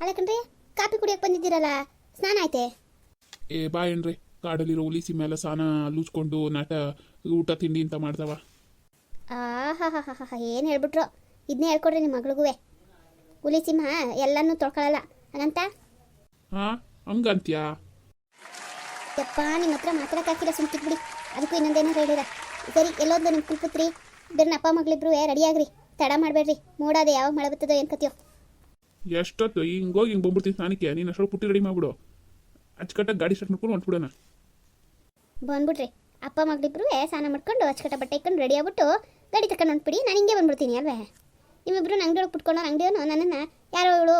ಅಲ್ಲ ಕಣ್ರಿ ಕಾಫಿ ಕುಡಿಯಕ್ಕೆ ಬಂದಿದ್ದೀರಲ್ಲ ಸ್ನಾನ ಆಯ್ತೆ? ಏ ಬಾ ಏನ್ರಿ ಕಾಡಲ್ಲಿರೋ ಸಿಂಹ ಮೇಲೆ ಸ್ನಾನ ಲೂಚ್ಕೊಂಡು ನಾಟ ಊಟ ತಿಂಡಿ ಅಂತ ಮಾಡ್ತಾವ ಆಹಾಹಾಹಾಹಾ ಏನು ಹೇಳ್ಬಿಟ್ರು? ಇದನ್ನೇ ಹೇಳ್ಕೊಡ್ರಿ ನಿಮ್ಮ ಮಗಳಿಗೂ ಹುಲಿ ಸಿಂಹ ಎಲ್ಲನೂ ತೊಳ್ಕೊಳ್ಳಲ್ಲ ಹಾಗಂತ? ಹಾ ಹಂಗಂತ್ಯಾ? ಯಪ್ಪ ನಿಮ್ಮ ಹತ್ರ ಮಾತಾಡೋಕ್ಕಾಗಿಲ್ಲ ಸುಮ್ಕಿದ್ ಬಿಡಿ ಅದಕ್ಕೂ ಇನ್ನೊಂದೇನಾರು ಹೇಳಿರ. ಸರಿ ಎಲ್ಲೊಂದು ನಿಮ್ಮ ಕುಲ್ಪುತ್ರಿ. ಬೇರೆ ಅಪ್ಪ ಮಗಳಿಬ್ರು ರೆಡಿ ಆಗ್ರಿ. ತಡ ಮಾಡಬೇಡ್ರಿ. ಮೂಡಾದೆ ಯಾವಾಗ ಮಳೆ ಬರ್ತದೋ ಏನು ಕತಿಯೋ ಎಷ್ಟೊತ್ತು ಹಿಂಗೋಗಿ ಹಿಂಗೆ ಬಂದ್ಬಿಡ್ತೀನಿ ಸ್ನಾನಕ್ಕೆ. ನೀನು ಅಷ್ಟೊಳಗೆ ಪುಟ್ಟಿ ರೆಡಿ ಮಾಡ್ಬಿಡು. ಅಚ್ಚುಕಟ್ಟಾಗಿ ಗಾಡಿ ಸ್ಟಾರ್ಟ್ ಮಾಡ್ಕೊಂಡು ಹೊಂಟ್ಬಿಡೋಣ ಬಂದ್ಬಿಟ್ರಿ ಅಪ್ಪ ಮಗಳಿಬ್ರು ಸ್ನಾನ ಮಾಡ್ಕೊಂಡು ಅಚ್ಚಕಟ್ಟ ಬಟ್ಟೆ ಇಟ್ಕೊಂಡು ರೆಡಿ ಆಗ್ಬಿಟ್ಟು ಗಾಡಿ ತಕೊಂಡು ಹೊಂಟ್ಬಿಡಿ ನಾನು ಹಿಂಗೆ ಬಂದ್ಬಿಡ್ತೀನಿ ಅಲ್ವೇ? ನಿಮ್ಮಿಬ್ರು ಅಂಗಡಿ ಒಳಗೆ ಬಿಟ್ಕೊಂಡು ಅಂಗಡಿಯವನು ನನ್ನನ್ನು ಯಾರೋ ಇವಳು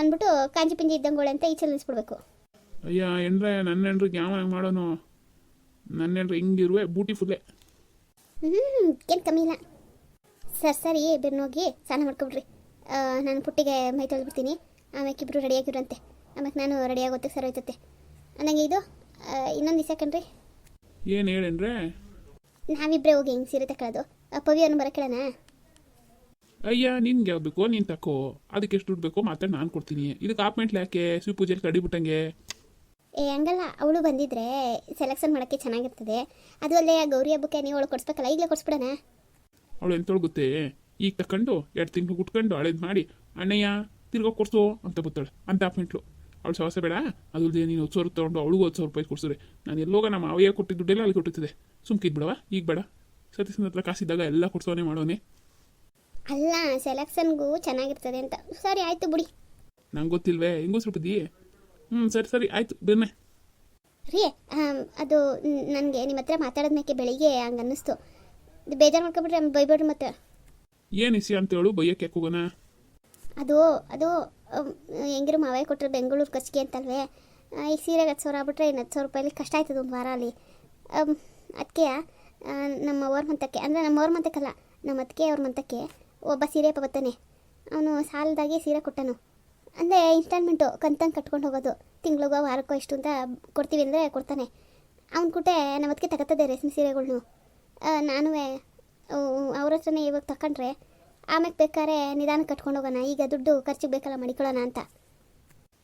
ಅಂದ್ಬಿಟ್ಟು ಕಾಂಜಿ ಪಿಂಜಿ ಇದ್ದಂಗೋಳೆ ಅಂತ ಈಚೆ ನಿಲ್ಲಿಸ್ಬಿಡ್ಬೇಕು ಅಯ್ಯ ಎಂದ್ರೆ ನನ್ನ ಹೆಂಡ್ರಿಗೆ ಯಾವ ಮಾಡೋನು? ನನ್ನ ಹೆಂಡ್ರೆ ಹಿಂಗಿರುವೆ ಬ್ಯೂಟಿಫುಲ್ಲೇ ಹ್ಞೂ ಏನು ಕಮ್ಮಿ ಇಲ್ಲ. ಸರ್ ಸರಿ ಬೆನ್ನೋಗಿ ಸ್ನಾನ ಮಾಡ್ಕೊಬಿಡ್ರಿ. ನಾನು ಪುಟ್ಟಿಗೆ ಮೈ ತೊಳೆದ್ಬಿಡ್ತೀನಿ. ಆಮೇಲೆ ಇಬ್ಬರು ರೆಡಿಯಾಗಿರಂತೆ ಆಮೇಲೆ ನಾನು ರೆಡಿಯಾಗುತ್ತೆ ಸರ್ ಹೋಯ್ತತೆ. ನನಗೆ ಇದು ಇನ್ನೊಂದು ದಿವಸ ಕಣ್ರಿ. ಏನು ಹೇಳೇನ್ರೆ ನಾವಿಬ್ಬರೇ ಹೋಗಿ ಹಿಂಗೆ ಸೀರೆ ತಕೊಳ್ಳೋದು? ಪವಿಯನ್ನು ಬರೋಕ್ಕೇಳಣ ಅಯ್ಯ ನಿನ್ಗೆ ಯಾವ್ದು ಬೇಕೋ ನೀನು ತಕೋ. ಅದಕ್ಕೆ ಎಷ್ಟು ದುಡ್ಡು ಬೇಕೋ ಮಾತಾಡಿ ನಾನು ಕೊಡ್ತೀನಿ. ಇದಕ್ಕೆ ಆಪ್ಮೆಂಟ್ಲಿ ಯಾಕೆ? ಶಿವ ಪೂಜೆಲಿ ಕಡಿಬಿಟ್ಟಂಗೆ ಏ ಹಂಗಲ್ಲ. ಅವಳು ಬಂದಿದ್ರೆ ಸೆಲೆಕ್ಷನ್ ಮಾಡೋಕ್ಕೆ ಚೆನ್ನಾಗಿರ್ತದೆ. ಅದು ಅಲ್ಲೇ ಗೌರಿ ಹಬ್ಬಕ್ಕೆ ನೀವು ಅವಳು ಕೊಡಿಸ್ಬೇಕಲ್ಲ ಈಗಲೇ ಕೊಡಿಸ್ಬಿಡೋಣ? ಅವಳು ಎಂತ ಗೊತ್ತೇ ಈಗ ತಕೊಂಡು ಎರಡು ತಿಂಗಳು ಕುಟ್ಕೊಂಡು ಹಳೇದು ಮಾಡಿ ಅಣ್ಣಯ್ಯ ತಿರ್ಗೋ ಕೊಡ್ಸೋ ಅಂತ ಬತ್ತಾಳೆ. ಅಂತ ಅಪ್ಪಿಂಟ್ಲು ಅವಳು ಸವಾಸ ಬೇಡ ಅದ್ರದ್ದು ನೀನು ಹತ್ತು ಸಾವಿರ ತೊಗೊಂಡು ಅವಳಿಗೂ ಹತ್ತು ಸಾವಿರ ರೂಪಾಯಿ ಕೊಡ್ಸಿದ್ರೆ. ನಾನು ಎಲ್ಲೋಗ ನಮ್ಮ ಅವಯ್ಯ ಕೊಟ್ಟಿದ್ದ ದುಡ್ಡೆಲ್ಲ ಅಲ್ಲಿ ಕೊಟ್ಟಿದ್ದೆ. ಸುಮ್ಕಿದ್ ಬಿಡವಾ ಈಗ ಬೇಡ. ಸತೀಶನ ಹತ್ರ ಕಾಸಿದ್ದಾಗ ಎಲ್ಲ ಕೊಡ್ಸೋನೆ ಮಾಡೋನೆ. ಅಲ್ಲ ಸೆಲೆಕ್ಷನ್ಗೂ ಚೆನ್ನಾಗಿರ್ತದೆ ಅಂತ. ಸರಿ ಆಯ್ತು ಬಿಡಿ. ನಂಗೆ ಗೊತ್ತಿಲ್ವೇ ಹೆಂಗೂ ಸ್ವಲ್ಪ ದೀ ಹ್ಞೂ ಸರಿ ಸರಿ ಆಯ್ತು ಬೆನ್ನೆ. ರೀ ಅದು ನನಗೆ ನಿಮ್ಮ ಹತ್ರ ಮಾತಾಡೋದ್ಮೇಕೆ ಬೆಳಿಗ್ಗೆ ಹಂಗೆ ಅನ್ನಿಸ್ತು ಬೇಜಾರು ಮಾಡ್ಕೊಬಿಟ್ರೆ ಬೈಬೇಡ್ರಿ ಮತ್ತೆ. ಏನು ಇಸಿ ಅಂತೇಳು ಬೈಯಕ್ಕೆ ಯಾಕೆ ಹೋಗೋಣ? ಅದು ಅದು ಅಮ್, ಹೆಂಗಿರು ಮಾವೇ ಕೊಟ್ಟರು ಬೆಂಗಳೂರು ಕಚ್ಗೆ ಅಂತಲ್ವೇ ಈ ಸೀರೆಗೆ ಹತ್ತು ಸಾವಿರ ಆಗ್ಬಿಟ್ರೆ ಇನ್ನು ಹತ್ತು ಸಾವಿರ ರೂಪಾಯಲ್ಲಿ ಕಷ್ಟ ಆಯ್ತದ ಒಂದು ವಾರ ಅಲ್ಲಿ ಅದಕ್ಕೆ ನಮ್ಮ ಅವ್ರ ಮಂತಕ್ಕೆ ಅಂದರೆ ನಮ್ಮ ಅವ್ರ ಮಂತಕ್ಕಲ್ಲ ನಮ್ಮ ಅದಕ್ಕೆ ಅವ್ರ ಮಂತಕ್ಕೆ ಒಬ್ಬ ಸೀರೆ ಬರ್ತಾನೆ ಅವನು ಸಾಲದಾಗೆ ಸೀರೆ ಕೊಟ್ಟನು. ಅಂದರೆ ಇನ್ಸ್ಟಾಲ್ಮೆಂಟು ಕಂತಂಗೆ ಕಟ್ಕೊಂಡು ಹೋಗೋದು. ತಿಂಗಳಿಗೋ ವಾರಕ್ಕೋ ಇಷ್ಟು ಅಂತ ಕೊಡ್ತೀವಿ ಅಂದರೆ ಕೊಡ್ತಾನೆ. ಅವ್ನ ಕೂಟೆ ನಮ್ಮ ಅದಕ್ಕೆ ತಗೋತದೆ ರೇಷ್ಮೆ ಸೀರೆಗಳ್ನು. ನಾನು ಅವ್ರ ಹತ್ರನೇ ಇವಾಗ ತಗೊಂಡ್ರೆ ಆಮೇಲೆ ಬೇಕಾದ್ರೆ ನಿಧಾನ ಕಟ್ಕೊಂಡು ಹೋಗೋಣ. ಈಗ ದುಡ್ಡು ಖರ್ಚಿಗೆ ಬೇಕಲ್ಲ ಮಡಿಕೊಳ್ಳೋಣ ಅಂತ.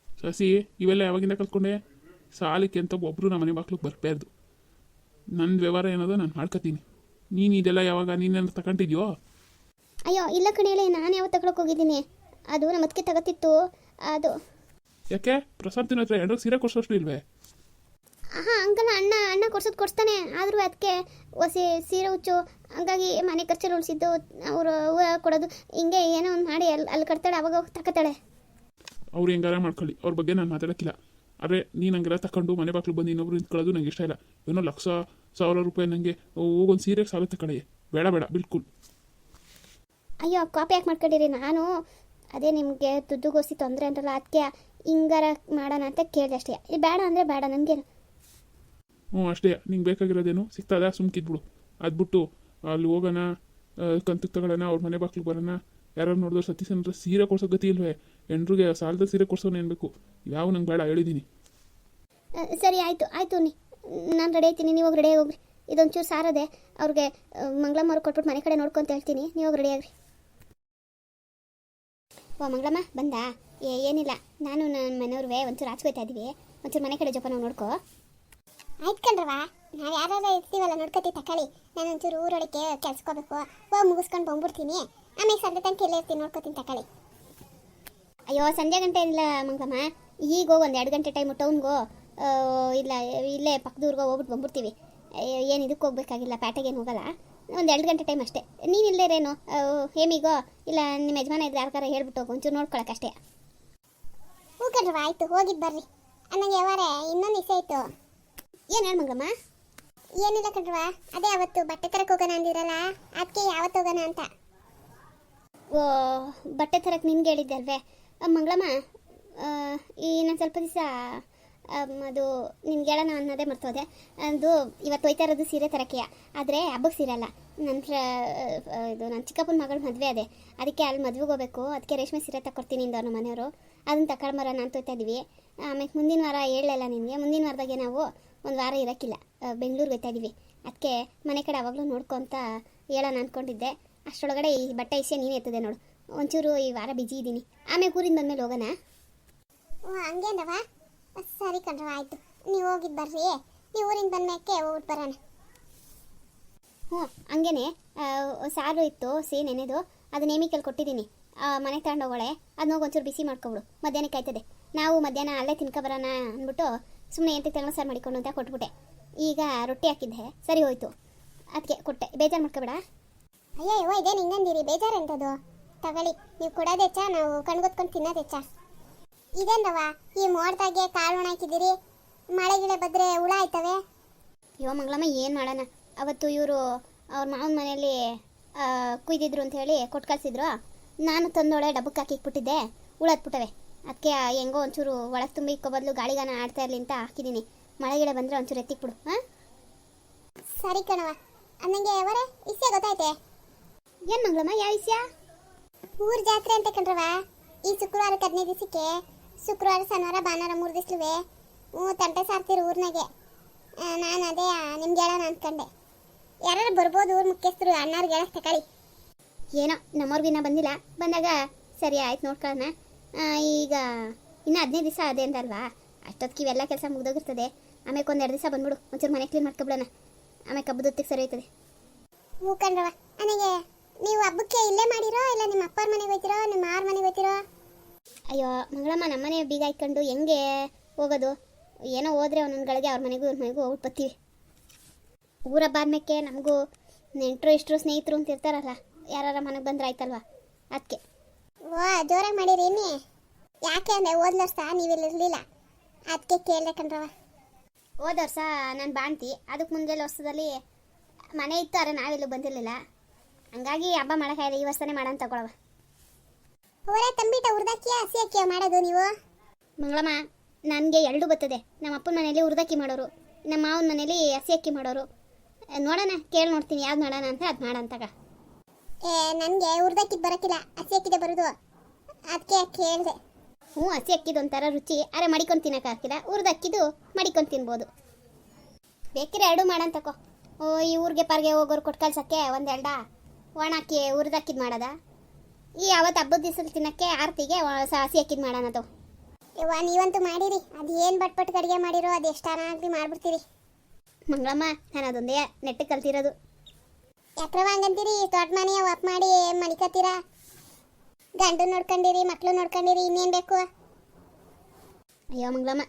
ಸಸಿ ಇವೆಲ್ಲ ಯಾವಾಗಿಂದ ಕಲ್ತ್ಕೊಂಡೆ? ಸಾಲಕ್ಕೆ ಅಂತ ಒಬ್ಬರು ನಮ್ಮ ಮನೆ ಮಕ್ಳಿಗೆ ಬರಬಾರ್ದು ನನ್ನ ವ್ಯವಹಾರ ಏನದು ನಾನು ಮಾಡ್ಕೊತೀನಿ. ನೀನು ಇದೆಲ್ಲ ಯಾವಾಗ ನೀನೇನು ತಗೊಂಡಿದ್ಯೋ? ಅಯ್ಯೋ ಇಲ್ಲ ಕಣಿಯಲೆ ನಾನು ಯಾವತ್ತು ತಗೊಳಕ್ ಹೋಗಿದ್ದೀನಿ. ಅದು ನಮ್ಮ ಅದಕ್ಕೆ ತಗೋತಿತ್ತು. ಅದು ಯಾಕೆ? ಪ್ರಸಾದ್ ಹತ್ರ ಎರಡು ಸೀರೆ ಕೊಡ್ಸೋಷ್ಟು ಇಲ್ವೇ? ಹಾಂ ಹಂಗಲ್ಲ ಅಣ್ಣ ಅಣ್ಣ ಕೊಡ್ಸೋದು ಕೊಡ್ಸ್ತಾನೆ. ಆದರೂ ಅದಕ್ಕೆ ಹೊಸಿ ಸೀರೆ ಹುಚ್ಚು ಹಂಗಾಗಿ ಮನೆ ಖರ್ಚಲ್ಲಿ ಉಳಿಸಿದ್ದು ಅವರು ಕೊಡೋದು ಹಿಂಗೆ ಏನೋ ಒಂದು ಮಾಡಿ ಅಲ್ಲಿ ಅಲ್ಲಿ ಕಟ್ತಾಳೆ ಅವಾಗ ತಗೋತಾಳೆ ಅವ್ರು ಹೆಂಗಾರ ಮಾಡ್ಕೊಳ್ಳಿ. ಅವ್ರ ಬಗ್ಗೆ ನಾನು ಮಾತಾಡೋಕ್ಕಿಲ್ಲ. ಆದರೆ ನೀನು ಹಂಗಾರ ತಗೊಂಡು ಮನೆ ಬಾಕ್ಲು ಬಂದು ಇನ್ನೊಬ್ರು ನಿಂತ್ಕೊಳ್ಳೋದು ನಂಗೆ ಇಷ್ಟ ಇಲ್ಲ. ಏನೋ ಲಕ್ಷ ಸಾವಿರ ರೂಪಾಯಿ ನನಗೆ ಹೋಗೊಂದು ಸೀರೆಗೆ ಸಾಲ ತಕೊಳ್ಳಿ ಬೇಡ ಬೇಡ ಬಿಲ್ಕುಲ್. ಅಯ್ಯೋ ಕಾಪಿ ಯಾಕೆ ಮಾಡ್ಕೊಂಡಿರಿ? ನಾನು ಅದೇ ನಿಮಗೆ ದುಡ್ಡುಗೋಸಿ ತೊಂದರೆ ಅಂತಲ್ಲ ಅದಕ್ಕೆ ಹಿಂಗಾರ ಮಾಡೋಣ ಅಂತ ಕೇಳಿದೆ ಅಷ್ಟೇ. ಬೇಡ ಅಂದರೆ ಬೇಡ ನನಗೇನು ಹ್ಞೂ, ಅಷ್ಟೇ. ನಿಂಗೆ ಬೇಕಾಗಿರೋದೇನು? ಸಿಗ್ತದ? ಸುಮ್ಕಿದ್ಬಿಡು ಅದ್ಬಿಟ್ಟು ಅಲ್ಲಿ ಹೋಗೋಣ ಕಂತಕ್ಕೆ ತಗೊಳ್ಳೋಣ, ಅವ್ರ ಮನೆ ಬಾಕ್ಲಿಗೆ ಬರೋಣ. ಯಾರು ನೋಡಿದ್ರು ಸತೀಶ್ ಅಂದ್ರೆ ಸೀರೆ ಕೊಡ್ಸೋ ಗತಿ ಇಲ್ವೇ? ಹೆಣ್ರಿಗೆ ಸಾಲದ ಸೀರೆ ಕೊಡ್ಸೋನು ಏನ್ಬೇಕು ಯಾವ ನಂಗೆ ಬೇಡ ಹೇಳಿದ್ದೀನಿ ಸರಿ, ಆಯಿತು. ಆಯಿತು ನೀ ನಾನು ರೆಡಿ ಆಯ್ತೀನಿ ನೀವು ರೆಡಿ ಹೋಗ್ರಿ. ಇದೊಂಚೂರು ಸಾರದೆ. ಅವ್ರಿಗೆ ಮಂಗಳಮ್ಮ ಕೊಟ್ಬಿಟ್ಟು ಮನೆ ಕಡೆ ನೋಡ್ಕೊಂತ ಹೇಳ್ತೀನಿ. ನೀವು ರೆಡಿ ಆಗ್ರಿ. ಓ, ಮಂಗಳಮ್ಮ, ಬಂದಾ? ಏ, ಏನಿಲ್ಲ. ನಾನು ನನ್ನ ಮನೆಯವ್ರೇ ಒಂಚೂರು ಆಚೆ ಹೋಯ್ತಾ ಇದ್ದೀವಿ ಒಂಚೂರು ಮನೆ ಕಡೆ ಜೋಪಾನ ನೋಡ್ಕೋ. ಆಯ್ತು ಕಣ್ರವಾ ನಾವು ಯಾರು ಇರ್ತೀವಲ್ಲ ನೋಡ್ಕೊತೀವಿ ತಕೊಳ್ಳಿ ನಾನು ಒಂಚೂರು ಊರೊಳಗೆ ಕೆಲ್ಸ್ಕೋಬೇಕು. ಹೋಗಿ ಮುಗಿಸ್ಕೊಂಡು ಬಂದ್ಬಿಡ್ತೀನಿ. ಆಮೇಲೆ ಸಂಜೆ ತನಕ ಇಲ್ಲೇ ಇರ್ತೀನಿ ನೋಡ್ಕೊತೀನಿ ತಕೊಳ್ಳಿ ಅಯ್ಯೋ ಸಂಜೆ ಗಂಟೆ ಇಲ್ಲ ಮಂಗಮ್ಮ. ಈಗ ಹೋಗಿ ಒಂದು ಎರಡು ಗಂಟೆ ಟೈಮು ಟೌನ್ಗೋ ಇಲ್ಲ ಇಲ್ಲೇ ಪಕ್ಕದೂರ್ಗೋ ಹೋಗ್ಬಿಟ್ಟು ಬಂದ್ಬಿಡ್ತೀವಿ. ಏನು ಇದಕ್ಕೆ ಹೋಗ್ಬೇಕಾಗಿಲ್ಲ ಪ್ಯಾಟೆಗೇನು ಹೋಗಲ್ಲ. ಒಂದು ಎರಡು ಗಂಟೆ ಟೈಮ್ ಅಷ್ಟೇ. ನೀನು ಇಲ್ಲೇರೇನು ಹೇಮಿಗೋ? ಇಲ್ಲ ನಿಮ್ಮ ಯಜಮಾನ ಇದ್ರೆ ಯಾರ್ಗಾರ ಹೇಳ್ಬಿಟ್ಟು ಹೋಗು ಒಂಚೂರು ನೋಡ್ಕೊಳಕ್ಕೆ ಹ್ಞೂ ಕಣ್ರವ ಆಯಿತು ಹೋಗಿದ್ದು ಬರ್ರಿ. ನನಗೆ ಯಾವಾರ ಇನ್ನೊಂದು ದಿವಸ ಆಯಿತು. ಏನು ಹೇಳು ಮಂಗಮ್ಮ? ಏನಿಲ್ಲ ಕಣ್ರವ ಅದೇ ಅವತ್ತು ಬಟ್ಟೆ ತರಕ್ಕೆ ಹೋಗೋಣ ಅಂದಿರಲ್ಲ ಅದಕ್ಕೆ ಯಾವತ್ತು ಹೋಗೋಣ ಅಂತ? ಓ ಬಟ್ಟೆ ತರಕ್ಕೆ ನಿನ್ಗೆ ಹೇಳಿದ್ದೆ ಅಲ್ವೇ ಆ, ಮಂಗಳಮ್ಮ ಈ ನಾನು ಸ್ವಲ್ಪ ದಿವಸ ಅದು ನಿನ್ಗೆ ಹೇಳೋಣ ಅನ್ನೋದೇ ಮರ್ತೋದೆ. ಅದು ಇವತ್ತು ಹೋಯ್ತಾ ಇರೋದು ಸೀರೆ ತರಕೆಯ ಆದರೆ ಹಬ್ಬಕ್ಕೆ ಸೀರೆ ಅಲ್ಲ. ನನ್ನ ಇದು ನನ್ನ ಚಿಕ್ಕಪ್ಪನ ಮಗಳ ಮದುವೆ ಅದೇ. ಅದಕ್ಕೆ ಅಲ್ಲಿ ಮದುವೆಗೆ ಹೋಗ್ಬೇಕು. ಅದಕ್ಕೆ ರೇಷ್ಮೆ ಸೀರೆ ತಗೊಡ್ತೀನಿ ಇಂದ ನಮ್ಮ ಮನೆಯವರು. ಅದನ್ನು ತಗೊಳ್ಮರ ಅಂತ ಹೋಯ್ತಾ ಇದ್ದೀವಿ ಆಮೇಲೆ ಮುಂದಿನ ವಾರ ಹೇಳಲ್ಲ ನಿನಗೆ? ಮುಂದಿನ ವಾರದಾಗೆ ನಾವು ಒಂದು ವಾರ ಇರೋಕ್ಕಿಲ್ಲ. ಬೆಂಗಳೂರಿಗೆ ಹೋಗ್ತಾ ಇದ್ದೀವಿ ಅದಕ್ಕೆ ಮನೆ ಕಡೆ ಅವಾಗಲೂ ನೋಡ್ಕೊಂತ ಹೇಳೋಣ ಅಂದ್ಕೊಂಡಿದ್ದೆ ಅಷ್ಟರೊಳಗಡೆ ಈ ಬಟ್ಟೆ ಇಸೆ ನೀನು ಎತ್ತದೆ ನೋಡು. ಒಂಚೂರು ಈ ವಾರ ಬಿಜಿ ಇದ್ದೀನಿ ಆಮೇಲೆ ಊರಿಂದ ಬಂದಮೇಲೆ ಹೋಗೋಣ? ಓ ಹಂಗೇನವ ಸರಿ ಕಣ್ರವ ಆಯಿತು. ನೀವು ಹೋಗಿದ್ದು ಬರ್ರಿ. ನೀವು ಊರಿಂದ ಬಂದ್ಮೇಕೆ ಹೋಗ್ಬಿಟ್ಟು ಬರೋಣ. ಹ್ಞೂ ಹಂಗೇನೆ. ಸಾರು ಇತ್ತು ಸೇ ನೆನೆದು ಅದು ನೇಮಿಕಲ್ಲಿ ಕೊಟ್ಟಿದ್ದೀನಿ ಮನೆಗೆ ತಗೊಂಡೋಗೋಳೆ ಅದನ್ನ ಹೋಗಿ ಒಂಚೂರು ಬಿಸಿ ಮಾಡ್ಕೊಬಿಡು. ಮಧ್ಯಾಹ್ನಕ್ಕೆ ಆಯ್ತದೆ. ನಾವು ಮಧ್ಯಾಹ್ನ ಅಲ್ಲೇ ತಿನ್ಕೊ ಬರೋಣ ಅಂದ್ಬಿಟ್ಟು ಸುಮ್ಮನೆ ಎಂತ ತೆಂಗು ಸಾರು ಮಾಡಿಕೊಂಡು ಅಂತ ಕೊಟ್ಬಿಟ್ಟೆ. ಈಗ ರೊಟ್ಟಿ ಹಾಕಿದ್ದೆ. ಸರಿ ಹೋಯ್ತು. ಅದಕ್ಕೆ ಕೊಟ್ಟೆ. ಬೇಜಾರು ಮಾಡ್ಕೊಬೇಡ. ಅಯ್ಯೋ ಯವ್ವ ಇದೇನು ಹಿಂಗಂದಿರಿ ಬೇಜಾರು ಎಂಥದ್ದು ತಗೊಳ್ಳಿ. ನೀವು ಕೊಡೋದೆಚ್ಚ ನಾವು ಕಣ್ಗೊತ್ಕೊಂಡು ತಿನ್ನೋದೆಚ್ಚ ಇದೇನವ ಈ ಮೋಡ್ದಾಗೆ ಕಾಳು ಒಣ ಹಾಕಿದ್ದೀರಿ? ಮಳೆ ಗಿಳೆ ಬದ್ರೆ ಹುಳ ಆಯ್ತವೆ? ಅಯ್ಯೋ ಮಂಗಳಮ್ಮ ಏನು ಮಾಡೋಣ? ಅವತ್ತು ಇವರು ಅವ್ರ ಮಾವನ ಮನೆಯಲ್ಲಿ ಕುಯ್ದಿದ್ರು ಅಂತ ಹೇಳಿ ಕೊಟ್ಟು ಕಳಿಸಿದ್ರು. ನಾನು ತಂದೊಳೆ ಡಬ್ಬಕ್ಕೆ ಹಾಕಿಕ್ಬಿಟ್ಟಿದ್ದೆ ಹುಳ ಹುಳತ್ಬಿಟ್ಟವೆ ಅದಕ್ಕೆ ಹೆಂಗೋ ಒಂಚೂರು ಒಳಗೆ ತುಂಬಿ ಇಕ್ಕೋ ಬದಲು ಗಾಳಿಗಾನ ಆಡ್ತಾ ಇರಲಿ ಅಂತ ಹಾಕಿದ್ದೀನಿ ಮಳೆ ಗಿಡ ಬಂದರೆ ಒಂಚೂರು ಎತ್ತಿಕ್ಬಿಡು ಹಾಂ? ಸರಿ ಕಣವ ನನಗೆ ಅವರೇ ಇಸ್ಯ ಗೊತ್ತಾಯ್ತೆ. ಏನು ಮಂಗಳಮ್ಮ ಯಾವ ಇಸ್ಯ? ಊರ್ ಜಾತ್ರೆ ಅಂತ ಕಣ್ರವ ಈ ಶುಕ್ರವಾರಕ್ಕೆ ಹದಿನೈದು ದಿವಸಕ್ಕೆ ಶುಕ್ರವಾರ ಶನಿವಾರ ಭಾನುವಾರ ಮೂರು ದಿವಸಲುವೆ. ಹ್ಞೂ ತಂಟೆ ಸಾರ್ತಿರು ಊರಿನಾಗೆ. ನಾನು ಅದೇ ನಿಮ್ಗೆ ಹೇಳೋಣ ಅಂದ್ಕೊಂಡೆ ಯಾರು ಬರ್ಬೋದು ಊರು ಮುಖ್ಯಸ್ಥರು ಅಣ್ಣವ್ರಿಗೆ ಹೇಳಕ್ಕೆ ತಗೊಳ್ಳಿ ಏನೋ ನಮ್ಮವ್ರಿಗಿನ್ನ ಬಂದಿಲ್ಲ. ಬಂದಾಗ ಸರಿ ಆಯ್ತು ನೋಡ್ಕೊಳ್ಳೋಣ ಈಗ ಇನ್ನು ಹದಿನೈದು ದಿವಸ ಅದೇ ಅಂತಲ್ವಾ ಅಷ್ಟೊತ್ತಿಗೆ ಇವೆಲ್ಲ ಕೆಲಸ ಮುಗ್ದೋಗಿರ್ತದೆ. ಆಮೇಲೆ ಒಂದೆರಡು ದಿವಸ ಬಂದ್ಬಿಡು. ಒಂಚೂರು ಮನೆ ಕ್ಲೀನ್ ಮಾಡ್ಕೊಬಿಡೋಣ. ಆಮೇಲೆ ಕಬ್ಬು ಹೊತ್ತಿಗೆ ಸರಿ ಹೋಯ್ತದೆ. ಹ್ಞೂ ಕಣ್ರವ ನನಗೆ ನೀವು ಹಬ್ಬಕ್ಕೆ ಇಲ್ಲೇ ಮಾಡಿರೋ ಇಲ್ಲ ನಿಮ್ಮ ಅಪ್ಪರ ಮನೆಗೆ ಹೋಯ್ತಿರೋ ನಿಮ್ಮ ಮಾರ ಮನೆಗೆ ಹೋಯ್ತಿರೋ? ಅಯ್ಯೋ ಮಂಗಳಮ್ಮ ನಮ್ಮನೆ ಬೀಗ ಇಟ್ಕೊಂಡು ಹೆಂಗೆ ಹೋಗೋದು? ಏನೋ ಹೋದ್ರೆ ಒಂದೊಂದುಗಳಿಗೆ ಅವ್ರ ಮನೆಗೂ ಇವ್ರ ಮನೆಗೂ ಹೋಗ್ಬಿಟ್ಟು ಬರ್ತೀವಿ. ಊರ ಆದ್ಮೇಲೆ ನಮಗೂ ನೆಂಟರು ಇಷ್ಟರು ಸ್ನೇಹಿತರು ಅಂತ ಇರ್ತಾರಲ್ಲ ಯಾರ ಮನೆಗೆ ಬಂದ್ರೆ ಆಯ್ತಲ್ವಾ? ಅದಕ್ಕೆ ಓ ಜೋರಾಗಿ ಮಾಡಿರಿ ಇನ್ನಿ. ಯಾಕೆ ಅಂದರೆ ಹೋದ್ಲ ವರ್ಷ ನೀವಿಲ್ಲಿ ಇರಲಿಲ್ಲ. ಅದಕ್ಕೆ ಕೇಳಿದೆ ಕಣ್ರವ ಹೋದ ವರ್ಷ ನಾನು ಬಾಣ್ತಿ ಅದಕ್ಕೆ ಮುಂದೆ ವರ್ಷದಲ್ಲಿ ಮನೆ ಇತ್ತು, ಆದರೆ ನಾವೆಲ್ಲೂ ಬಂದಿರಲಿಲ್ಲ. ಹಂಗಾಗಿ ಹಬ್ಬ ಮಾಡೋಕ್ಕಾಗಿಲ್ಲ ಈ ವರ್ಷನೇ ಮಾಡೋಣ ತಗೊಳವ ಓರೇ ತಂಬಿಟ ಹುರ್ದಕ್ಕಿ ಹಸಿ ಅಕ್ಕಿ ಮಾಡೋದು ನೀವು? ಮಂಗಳಮ್ಮ, ನನಗೆ ಎರಡು ಬರ್ತದೆ. ನಮ್ಮ ಅಪ್ಪನ ಮನೇಲಿ ಹುರ್ದಕ್ಕಿ ಮಾಡೋರು. ನಮ್ಮ ಮಾವನ ಮನೇಲಿ ಹಸಿ ಅಕ್ಕಿ ಮಾಡೋರು. ನೋಡೋಣ, ಕೇಳಿ ನೋಡ್ತೀನಿ, ಯಾವ್ದು ಮಾಡೋಣ ಅಂತ, ಅದು ಮಾಡೋಂತಾಗ ಏ ನನಗೆ ಹುರಿದಕ್ಕಿದ್ದು ಬರೋಕ್ಕಿಲ್ಲ. ಹಸಿ ಅಕ್ಕಿದೆ ಬರೋದು. ಅದಕ್ಕೆ ಕೇಳಿದೆ. ಹ್ಞೂ ಹಸಿ ಅಕ್ಕಿದು ಒಂಥರ ರುಚಿ. ಅರೆ ಮಡಿಕೊಂಡು ತಿನ್ನಕ್ಕೆ ಹಾಕಿಲ್ಲ ಹುರ್ದಕ್ಕಿದು ಮಡಿಕೊಂಡು ತಿನ್ಬೋದು. ಬೇಕಿದ್ರೆ ಎರಡು ಮಾಡೋಣ ತಕೋ. ಓ ಈ ಊರಿಗೆ ಪಾರ್ಗೆ ಹೋಗೋರು ಕೊಟ್ಟು ಕಳ್ಸೋಕ್ಕೆ ಒಂದೆರಡ? ಒಣ ಅಕ್ಕಿ ಹುರ್ದಕ್ಕಿದ್ ಮಾಡೋದ? ಈ ಅವತ್ತು ಹಬ್ಬದ ದಿವಸಲ್ಲಿ ತಿನ್ನೋಕ್ಕೆ ಆರತಿಗೆ ಹಸಿ ಅಕ್ಕಿದ್ ಮಾಡೋಣದು ಇವ ನೀವಂತೂ ಮಾಡಿರಿ. ಅದು ಏನು ಬಟ್ ಬಟ್ ಅಡುಗೆ ಮಾಡಿರೋ ಅದು ಎಷ್ಟು ಆಗಲಿ ಮಾಡಿಬಿಡ್ತೀರಿ. ಮಂಗಳಮ್ಮ ನಾನು ಅದೊಂದೇ ನೆಟ್ಟಿಗೆ ಕಲ್ತಿರೋದು. ಯಾಕ್ರವ ಹಂಗಂತೀರಿ ದೊಡ್ಡ ಮನೆ ವಾಪ್ ಮಾಡಿ ಮಡಿಕತ್ತೀರಾ ಗಂಡು ನೋಡ್ಕೊಂಡಿರಿ ಮಕ್ಳು ನೋಡ್ಕೊಂಡಿರಿ ಇನ್ನೇನು ಬೇಕು? ಅಯ್ಯೋ ಮಂಗ್ಲಮ್ಮ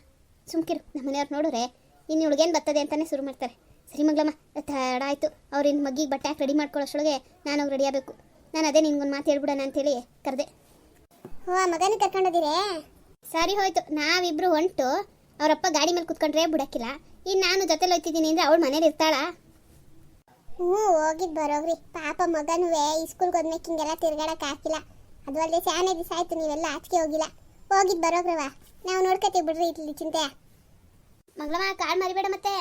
ಸುಮ್ಕಿರು ನಮ್ಮ ಮನೆಯವ್ರು ನೋಡಿದ್ರೆ ಇನ್ನು ಹುಡುಗೇನು ಬರ್ತದೆ ಅಂತಾನೆ ಶುರು ಮಾಡ್ತಾರೆ. ಸರಿ ಮಂಗ್ಲಮ್ಮ ತಡ ಆಯಿತು ಅವ್ರು ಇನ್ನು ಮಗ್ಗಿಗೆ ಬಟ್ಟೆ ಹಾಕಿ ರೆಡಿ ಮಾಡ್ಕೊಳ್ಳೋಷ್ಟೊಳಗೆ ನಾನು ಅವ್ರು ರೆಡಿ ಆಗಬೇಕು ನಾನು ಅದೇ ನಿನ್ಗೊಂದು ಮಾತು ಹೇಳ್ಬಿಡೋಣ ಅಂತೇಳಿ ಕರೆದೆ. ಓ ಮಗನ ಕರ್ಕೊಂಡೋದಿರೇ ಸರಿ ಹೋಯ್ತು ನಾವಿಬ್ರು ಹೊಂಟು ಅವರಪ್ಪ ಗಾಡಿ ಮೇಲೆ ಕುತ್ಕೊಂಡ್ರೆ ಬಿಡಕ್ಕಿಲ್ಲ ಇನ್ನು ನಾನು ಜೊತೆಲಿ ಹೋಯ್ತಿದ್ದೀನಿ ಅಂದರೆ ಅವಳು ಮನೇಲಿ ಇರ್ತಾಳಾ? ಹ್ಞೂ, ಹೋಗಿದ್ ಬರೋಗ್ರಿ ಪಾಪ ಮಗನೂ ಈ ಸ್ಕೂಲ್ಗೆ ಹೋದ್ಮೇಲೆ ಹಿಂಗೆಲ್ಲ ತಿರ್ಗಾಡಕ್ ಹಾಕಿಲ್ಲ ಅದು ಅಲ್ಲದೆ ಶಾನೆ ದಿವಸ ಆಯ್ತು, ನೀವೆಲ್ಲ ಆಚೆಗೆ ಹೋಗಿಲ್ಲ. ಹೋಗಿದ್ ಬರೋಗ್ರವ ನಾವು ನೋಡ್ಕೊತೀವಿ ಬಿಡ್ರಿ ಇಲ್ಲಿ ಚಿಂತೆ. ಮಗಳಮ್ಮ ಕಾಳು ಮರಿಬೇಡ ಮತ್ತೆ.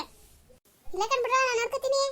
ಇಲ್ಲ ಕಣ್ಬಿಡ್ರ ನಾನು ನೋಡ್ಕೊತೀನಿ.